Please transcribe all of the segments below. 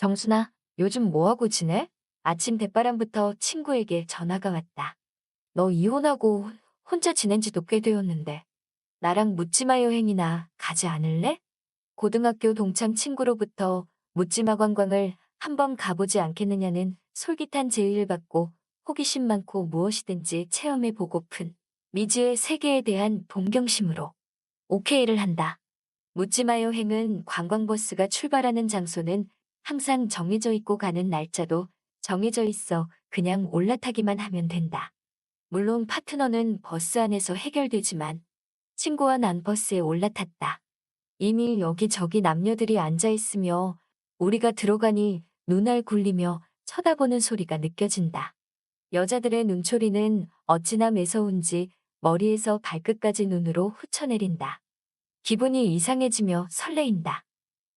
정순아, 요즘 뭐하고 지내? 아침 대바람부터 친구에게 전화가 왔다. 너 이혼하고 혼자 지낸 지도 꽤 되었는데, 나랑 묻지마 여행이나 가지 않을래? 고등학교 동창 친구로부터 묻지마 관광을 한번 가보지 않겠느냐는 솔깃한 제의를 받고 호기심 많고 무엇이든지 체험해 보고픈 미지의 세계에 대한 동경심으로 오케이를 한다. 묻지마 여행은 관광버스가 출발하는 장소는 항상 정해져 있고 가는 날짜도 정해져 있어 그냥 올라타기만 하면 된다. 물론 파트너는 버스 안에서 해결되지만 친구와 난 버스에 올라탔다. 이미 여기저기 남녀들이 앉아있으며 우리가 들어가니 눈알 굴리며 쳐다보는 소리가 느껴진다. 여자들의 눈초리는 어찌나 매서운지 머리에서 발끝까지 눈으로 훑어내린다. 기분이 이상해지며 설레인다.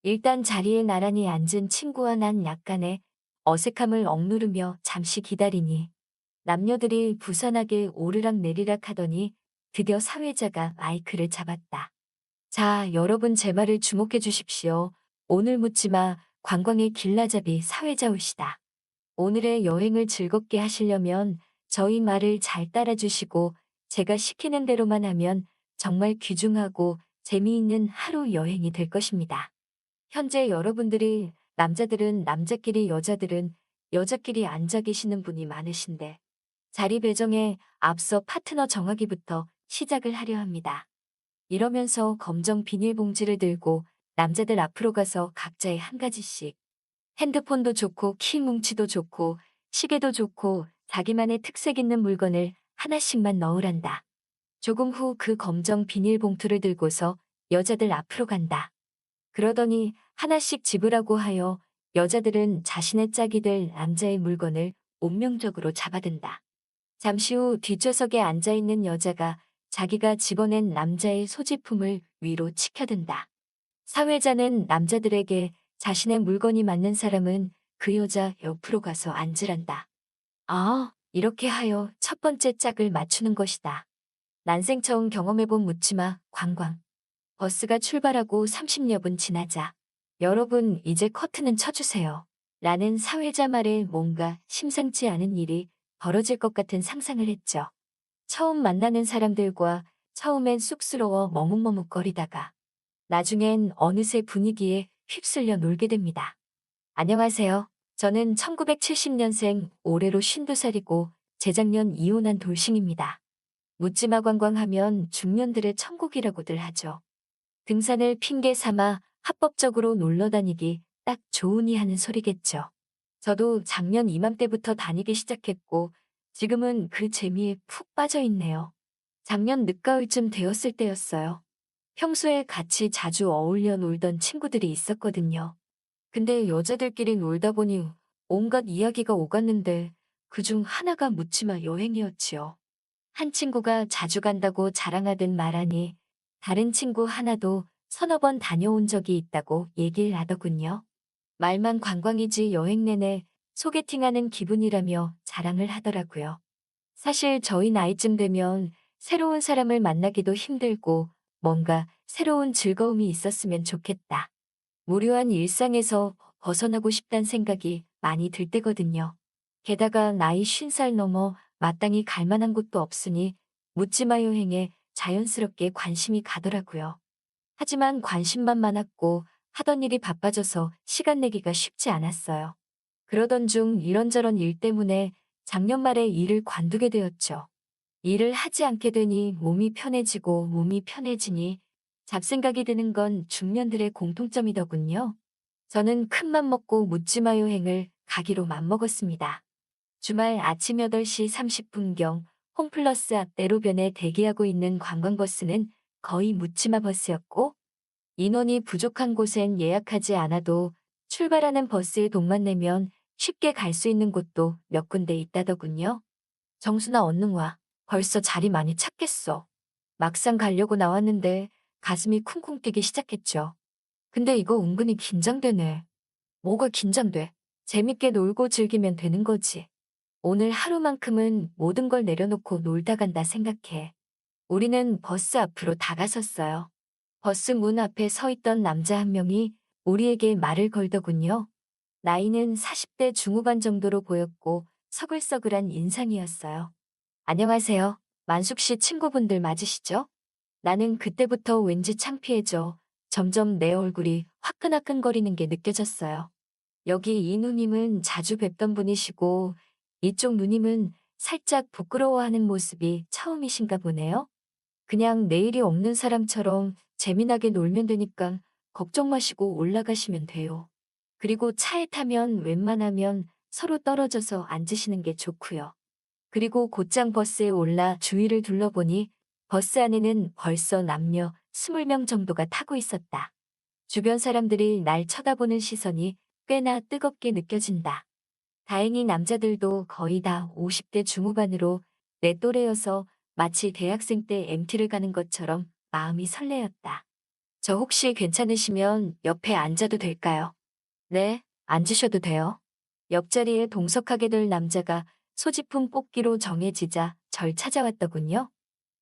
일단 자리에 나란히 앉은 친구와 난 약간의 어색함을 억누르며 잠시 기다리니 남녀들이 부산하게 오르락 내리락 하더니 드디어 사회자가 마이크를 잡았다. 자, 여러분 제 말을 주목해 주십시오. 오늘 묻지마 관광의 길라잡이 사회자 올시다. 오늘의 여행을 즐겁게 하시려면 저희 말을 잘 따라주시고 제가 시키는 대로만 하면 정말 귀중하고 재미있는 하루 여행이 될 것입니다. 현재 여러분들이 남자들은 남자끼리 여자들은 여자끼리 앉아 계시는 분이 많으신데 자리 배정에 앞서 파트너 정하기부터 시작을 하려 합니다. 이러면서 검정 비닐봉지를 들고 남자들 앞으로 가서 각자의 한 가지씩 핸드폰도 좋고 키 뭉치도 좋고 시계도 좋고 자기만의 특색 있는 물건을 하나씩만 넣으란다. 조금 후 그 검정 비닐봉투를 들고서 여자들 앞으로 간다. 그러더니 하나씩 집으라고 하여 여자들은 자신의 짝이 될 남자의 물건을 운명적으로 잡아든다. 잠시 후 뒷좌석에 앉아있는 여자가 자기가 집어낸 남자의 소지품을 위로 치켜든다. 사회자는 남자들에게 자신의 물건이 맞는 사람은 그 여자 옆으로 가서 앉으란다. 아, 이렇게 하여 첫 번째 짝을 맞추는 것이다. 난생 처음 경험해본 묻지마 관광. 버스가 출발하고 30여 분 지나자 여러분 이제 커튼은 쳐주세요. 라는 사회자 말에 뭔가 심상치 않은 일이 벌어질 것 같은 상상을 했죠. 처음 만나는 사람들과 처음엔 쑥스러워 머뭇머뭇거리다가 나중엔 어느새 분위기에 휩쓸려 놀게 됩니다. 안녕하세요. 저는 1970년생 올해로 52살이고 재작년 이혼한 돌싱입니다. 묻지마 관광하면 중년들의 천국이라고들 하죠. 등산을 핑계 삼아 합법적으로 놀러 다니기 딱 좋으니 하는 소리겠죠. 저도 작년 이맘때부터 다니기 시작했고 지금은 그 재미에 푹 빠져 있네요. 작년 늦가을쯤 되었을 때였어요. 평소에 같이 자주 어울려 놀던 친구들이 있었거든요. 근데 여자들끼리 놀다 보니 온갖 이야기가 오갔는데 그중 하나가 묻지마 여행이었지요. 한 친구가 자주 간다고 자랑하듯 말하니 다른 친구 하나도 서너 번 다녀온 적이 있다고 얘기를 하더군요. 말만 관광이지 여행 내내 소개팅하는 기분이라며 자랑을 하더라고요. 사실 저희 나이쯤 되면 새로운 사람을 만나기도 힘들고 뭔가 새로운 즐거움이 있었으면 좋겠다. 무료한 일상에서 벗어나고 싶단 생각이 많이 들 때거든요. 게다가 나이 50살 넘어 마땅히 갈 만한 곳도 없으니 묻지마 여행에 자연스럽게 관심이 가더라고요. 하지만 관심만 많았고 하던 일이 바빠져서 시간 내기가 쉽지 않았어요. 그러던 중 이런저런 일 때문에 작년 말에 일을 관두게 되었죠. 일을 하지 않게 되니 몸이 편해지고 몸이 편해지니 잡생각이 드는 건 중년들의 공통점이더군요. 저는 큰맘 먹고 묻지마 여행을 가기로 맘먹었습니다. 주말 아침 8시 30분경 홈플러스 앞 대로변에 대기하고 있는 관광버스는 거의 묻지마 버스였고 인원이 부족한 곳엔 예약하지 않아도 출발하는 버스에 돈만 내면 쉽게 갈 수 있는 곳도 몇 군데 있다더군요. 정순아 얼른 와. 벌써 자리 많이 찾겠어. 막상 가려고 나왔는데 가슴이 쿵쿵 뛰기 시작했죠. 근데 이거 은근히 긴장되네. 뭐가 긴장돼? 재밌게 놀고 즐기면 되는 거지. 오늘 하루만큼은 모든 걸 내려놓고 놀다 간다 생각해. 우리는 버스 앞으로 다가섰어요. 버스 문 앞에 서 있던 남자 한 명이 우리에게 말을 걸더군요. 나이는 40대 중후반 정도로 보였고 서글서글한 인상이었어요. 안녕하세요. 만숙 씨 친구분들 맞으시죠? 나는 그때부터 왠지 창피해져 점점 내 얼굴이 화끈화끈거리는 게 느껴졌어요. 여기 이 누님은 자주 뵙던 분이시고 이쪽 누님은 살짝 부끄러워하는 모습이 처음이신가 보네요. 그냥 내일이 없는 사람처럼 재미나게 놀면 되니까 걱정 마시고 올라가시면 돼요. 그리고 차에 타면 웬만하면 서로 떨어져서 앉으시는 게 좋고요. 그리고 곧장 버스에 올라 주위를 둘러보니 버스 안에는 벌써 남녀 20명 정도가 타고 있었다. 주변 사람들이 날 쳐다보는 시선이 꽤나 뜨겁게 느껴진다. 다행히 남자들도 거의 다 50대 중후반으로 내 또래여서 마치 대학생 때 MT를 가는 것처럼 마음이 설레었다. 저 혹시 괜찮으시면 옆에 앉아도 될까요? 네, 앉으셔도 돼요. 옆자리에 동석하게 될 남자가 소지품 뽑기로 정해지자 절 찾아왔더군요.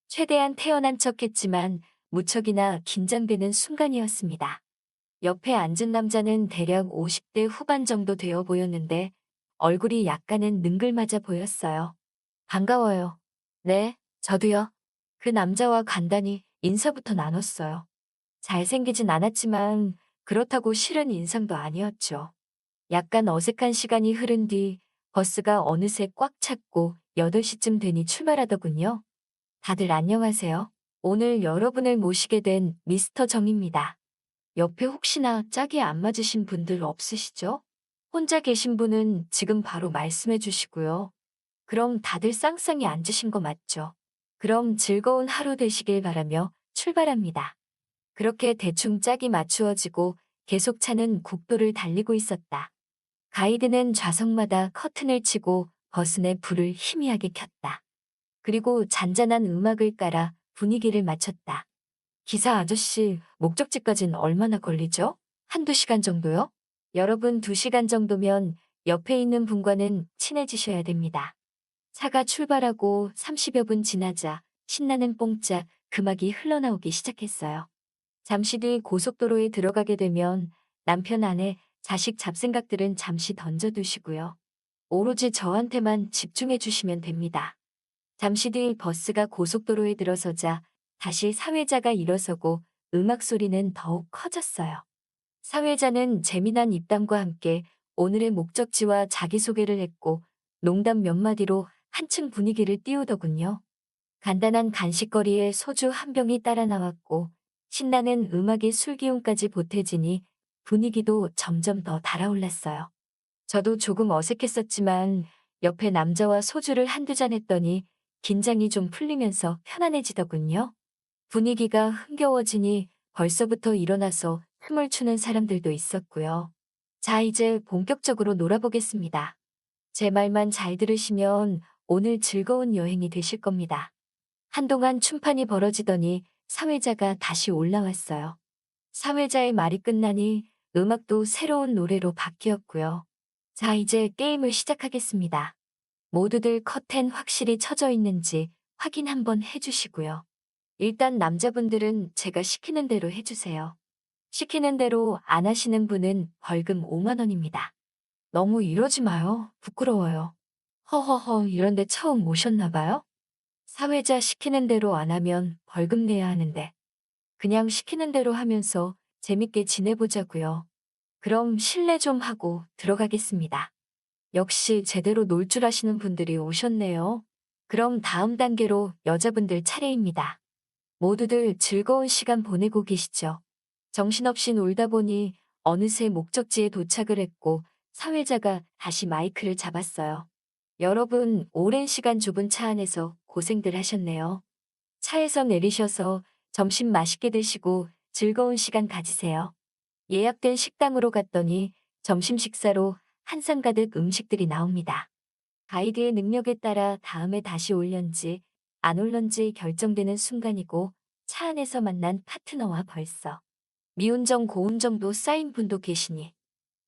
최대한 태연한 척했지만 무척이나 긴장되는 순간이었습니다. 옆에 앉은 남자는 대략 50대 후반 정도 되어 보였는데 얼굴이 약간은 능글맞아 보였어요. 반가워요. 네, 저도요. 그 남자와 간단히 인사부터 나눴어요. 잘생기진 않았지만 그렇다고 싫은 인상도 아니었죠. 약간 어색한 시간이 흐른 뒤 버스가 어느새 꽉 찼고 8시쯤 되니 출발하더군요. 다들 안녕하세요. 오늘 여러분을 모시게 된 미스터 정입니다. 옆에 혹시나 짝이 안 맞으신 분들 없으시죠? 혼자 계신 분은 지금 바로 말씀해 주시고요. 그럼 다들 쌍쌍이 앉으신 거 맞죠? 그럼 즐거운 하루 되시길 바라며 출발합니다. 그렇게 대충 짝이 맞추어지고 계속 차는 국도를 달리고 있었다. 가이드는 좌석마다 커튼을 치고 내 불을 희미하게 켰다. 그리고 잔잔한 음악을 깔아 분위기를 맞췄다. 기사 아저씨, 목적지까진 얼마나 걸리죠? 한두 시간 정도요? 여러분 두 시간 정도면 옆에 있는 분과는 친해지셔야 됩니다. 차가 출발하고 30여 분 지나자 신나는 뽕짝 금악이 흘러나오기 시작했어요. 잠시 뒤 고속도로에 들어가게 되면 남편 아내, 자식 잡생각들은 잠시 던져두시고요. 오로지 저한테만 집중해 주시면 됩니다. 잠시 뒤 버스가 고속도로에 들어서자 다시 사회자가 일어서고 음악 소리는 더욱 커졌어요. 사회자는 재미난 입담과 함께 오늘의 목적지와 자기소개를 했고 농담 몇 마디로 한층 분위기를 띄우더군요. 간단한 간식거리에 소주 한 병이 따라 나왔고 신나는 음악의 술기운까지 보태지니 분위기도 점점 더 달아올랐어요. 저도 조금 어색했었지만 옆에 남자와 소주를 한두 잔 했더니 긴장이 좀 풀리면서 편안해지더군요. 분위기가 흥겨워지니 벌써부터 일어나서 춤을 추는 사람들도 있었고요. 자, 이제 본격적으로 놀아보겠습니다. 제 말만 잘 들으시면 오늘 즐거운 여행이 되실 겁니다. 한동안 춤판이 벌어지더니 사회자가 다시 올라왔어요. 사회자의 말이 끝나니 음악도 새로운 노래로 바뀌었고요. 자, 이제 게임을 시작하겠습니다. 모두들 커튼 확실히 쳐져 있는지 확인 한번 해주시고요. 일단 남자분들은 제가 시키는 대로 해주세요. 시키는 대로 안 하시는 분은 벌금 5만 원입니다. 너무 이러지 마요. 부끄러워요. 허허허 이런데 처음 오셨나 봐요? 사회자 시키는 대로 안 하면 벌금 내야 하는데 그냥 시키는 대로 하면서 재밌게 지내보자고요. 그럼 실례 좀 하고 들어가겠습니다. 역시 제대로 놀 줄 아시는 분들이 오셨네요. 그럼 다음 단계로 여자분들 차례입니다. 모두들 즐거운 시간 보내고 계시죠? 정신없이 놀다 보니 어느새 목적지에 도착을 했고 사회자가 다시 마이크를 잡았어요. 여러분, 오랜 시간 좁은 차 안에서 고생들 하셨네요. 차에서 내리셔서 점심 맛있게 드시고 즐거운 시간 가지세요. 예약된 식당으로 갔더니 점심 식사로 한상 가득 음식들이 나옵니다. 가이드의 능력에 따라 다음에 다시 올련지 안 올런지 결정되는 순간이고 차 안에서 만난 파트너와 벌써 미운정 고운정도 쌓인 분도 계시니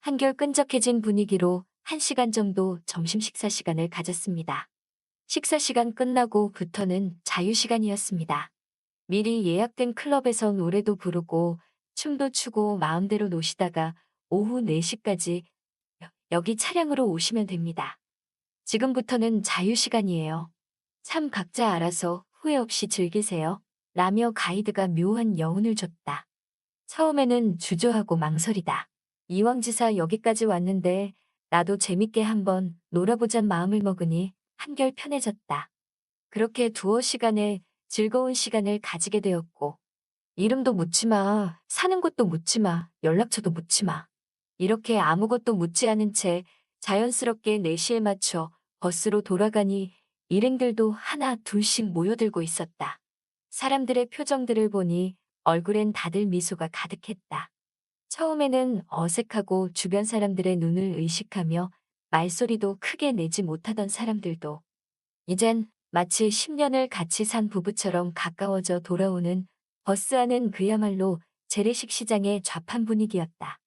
한결 끈적해진 분위기로 한 시간 정도 점심 식사 시간을 가졌습니다. 식사 시간 끝나고부터는 자유시간이었습니다. 미리 예약된 클럽에서 노래도 부르고 춤도 추고 마음대로 노시다가 오후 4시까지 여기 차량으로 오시면 됩니다. 지금부터는 자유시간이에요. 참 각자 알아서 후회 없이 즐기세요. 라며 가이드가 묘한 여운을 줬다. 처음에는 주저하고 망설이다. 이왕지사 여기까지 왔는데 나도 재밌게 한번 놀아보잔 마음을 먹으니 한결 편해졌다. 그렇게 두어 시간에 즐거운 시간을 가지게 되었고 이름도 묻지 마, 사는 곳도 묻지 마, 연락처도 묻지 마. 이렇게 아무것도 묻지 않은 채 자연스럽게 4시에 맞춰 버스로 돌아가니 일행들도 하나 둘씩 모여들고 있었다. 사람들의 표정들을 보니 얼굴엔 다들 미소가 가득했다. 처음에는 어색하고 주변 사람들의 눈을 의식하며 말소리도 크게 내지 못하던 사람들도 이젠 마치 10년을 같이 산 부부처럼 가까워져 돌아오는 버스 안은 그야말로 재래식 시장의 좌판 분위기였다.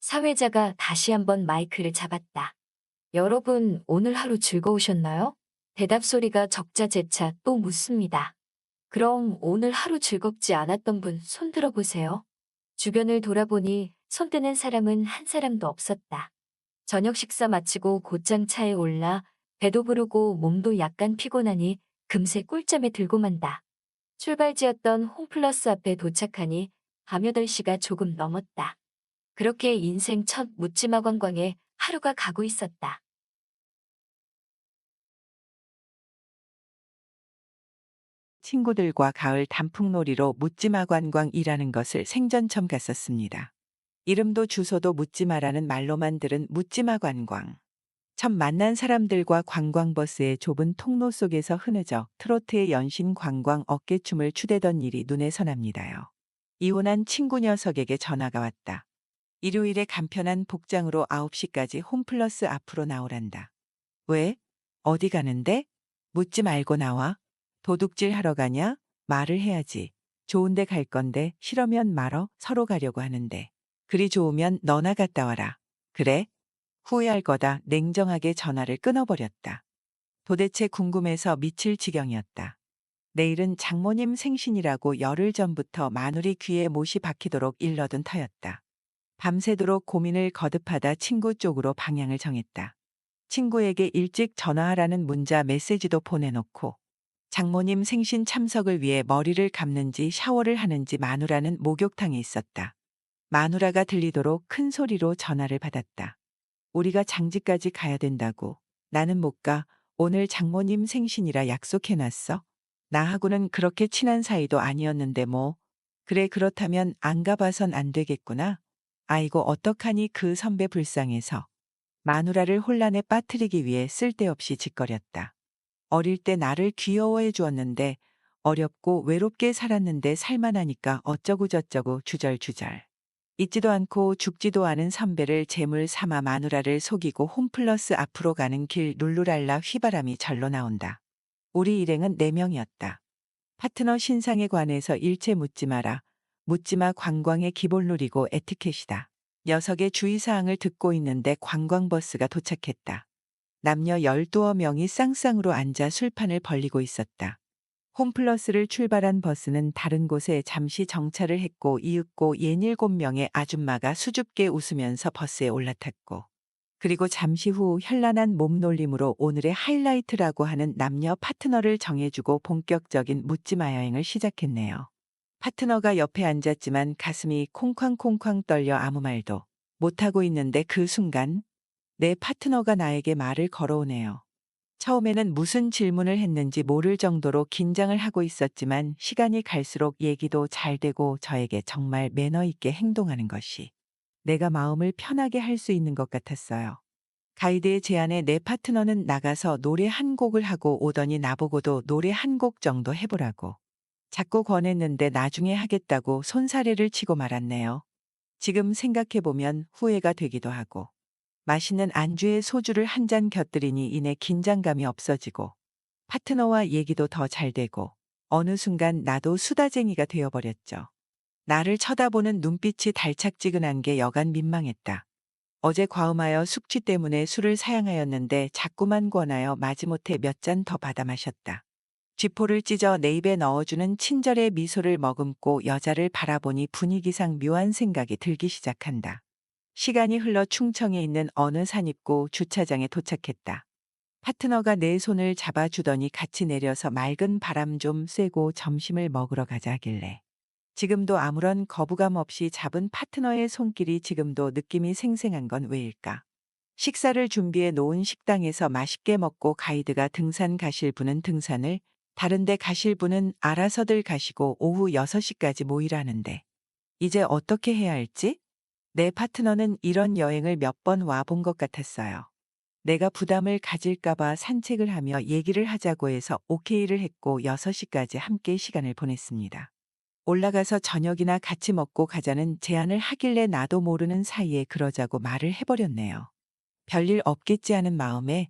사회자가 다시 한번 마이크를 잡았다. 여러분, 오늘 하루 즐거우셨나요? 대답 소리가 적자재차 또 묻습니다. 그럼 오늘 하루 즐겁지 않았던 분 손 들어 보세요. 주변을 돌아보니 손 뜨는 사람은 한 사람도 없었다. 저녁 식사 마치고 곧장 차에 올라 배도 부르고 몸도 약간 피곤하니 금세 꿀잠에 들고 만다. 출발지였던 홈플러스 앞에 도착하니 밤 8시가 조금 넘었다. 그렇게 인생 첫 묻지마 관광에 하루가 가고 있었다. 친구들과 가을 단풍놀이로 묻지마 관광이라는 것을 생전 처음 갔었습니다. 이름도 주소도 묻지마라는 말로만 들은 묻지마 관광. 처음 만난 사람들과 관광버스의 좁은 통로 속에서 흐느적 트로트의 연신 관광 어깨춤을 추대던 일이 눈에 선합니다요. 이혼한 친구 녀석에게 전화가 왔다. 일요일에 간편한 복장으로 9시까지 홈플러스 앞으로 나오란다. 왜? 어디 가는데? 묻지 말고 나와. 도둑질 하러 가냐? 말을 해야지. 좋은데 갈 건데 싫으면 말어 서로 가려고 하는데. 그리 좋으면 너나 갔다 와라. 그래? 후회할 거다 냉정하게 전화를 끊어버렸다. 도대체 궁금해서 미칠 지경이었다. 내일은 장모님 생신이라고 열흘 전부터 마누리 귀에 못이 박히도록 일러둔 터였다. 밤새도록 고민을 거듭하다 친구 쪽으로 방향을 정했다. 친구에게 일찍 전화하라는 문자 메시지도 보내놓고 장모님 생신 참석을 위해 머리를 감는지 샤워를 하는지 마누라는 목욕탕에 있었다. 마누라가 들리도록 큰 소리로 전화를 받았다. 우리가 장지까지 가야 된다고. 나는 못 가. 오늘 장모님 생신이라 약속해놨어. 나하고는 그렇게 친한 사이도 아니었는데 뭐. 그래 그렇다면 안 가봐선 안 되겠구나. 아이고 어떡하니 그 선배 불쌍해서. 마누라를 혼란에 빠뜨리기 위해 쓸데없이 짓거렸다. 어릴 때 나를 귀여워해 주었는데 어렵고 외롭게 살았는데 살만하니까 어쩌고저쩌고 주절주절. 잊지도 않고 죽지도 않은 선배를 재물 삼아 마누라를 속이고 홈플러스 앞으로 가는 길 룰루랄라 휘바람이 절로 나온다. 우리 일행은 4명이었다. 파트너 신상에 관해서 일체 묻지 마라. 묻지마 관광의 기본 룰이고 에티켓이다. 녀석의 주의사항을 듣고 있는데 관광버스가 도착했다. 남녀 12어 명이 쌍쌍으로 앉아 술판을 벌리고 있었다. 홈플러스를 출발한 버스는 다른 곳에 잠시 정차를 했고 이윽고 67명의 아줌마가 수줍게 웃으면서 버스에 올라탔고 그리고 잠시 후 현란한 몸놀림으로 오늘의 하이라이트라고 하는 남녀 파트너를 정해주고 본격적인 묻지마 여행을 시작했네요. 파트너가 옆에 앉았지만 가슴이 콩쾅콩쾅 떨려 아무 말도 못하고 있는데 그 순간 내 파트너가 나에게 말을 걸어오네요. 처음에는 무슨 질문을 했는지 모를 정도로 긴장을 하고 있었지만 시간이 갈수록 얘기도 잘 되고 저에게 정말 매너 있게 행동하는 것이 내가 마음을 편하게 할 수 있는 것 같았어요. 가이드의 제안에 내 파트너는 나가서 노래 한 곡을 하고 오더니 나보고도 노래 한 곡 정도 해보라고. 자꾸 권했는데 나중에 하겠다고 손사래를 치고 말았네요. 지금 생각해보면 후회가 되기도 하고. 맛있는 안주에 소주를 한 잔 곁들이니 이내 긴장감이 없어지고 파트너와 얘기도 더 잘 되고 어느 순간 나도 수다쟁이가 되어버렸죠. 나를 쳐다보는 눈빛이 달착지근한 게 여간 민망했다. 어제 과음하여 숙취 때문에 술을 사양하였는데 자꾸만 권하여 마지못해 몇 잔 더 받아 마셨다. 쥐포를 찢어 내 입에 넣어주는 친절의 미소를 머금고 여자를 바라보니 분위기상 묘한 생각이 들기 시작한다. 시간이 흘러 충청에 있는 어느 산입고 주차장에 도착했다. 파트너가 내 손을 잡아주더니 같이 내려서 맑은 바람 좀 쐬고 점심을 먹으러 가자 하길래. 지금도 아무런 거부감 없이 잡은 파트너의 손길이 지금도 느낌이 생생한 건 왜일까? 식사를 준비해 놓은 식당에서 맛있게 먹고 가이드가 등산 가실 분은 등산을, 다른데 가실 분은 알아서들 가시고 오후 6시까지 모이라는데. 이제 어떻게 해야 할지? 내 파트너는 이런 여행을 몇 번 와본 것 같았어요. 내가 부담을 가질까봐 산책을 하며 얘기를 하자고 해서 오케이를 했고 6시까지 함께 시간을 보냈습니다. 올라가서 저녁이나 같이 먹고 가자는 제안을 하길래 나도 모르는 사이에 그러자고 말을 해버렸네요. 별일 없겠지 하는 마음에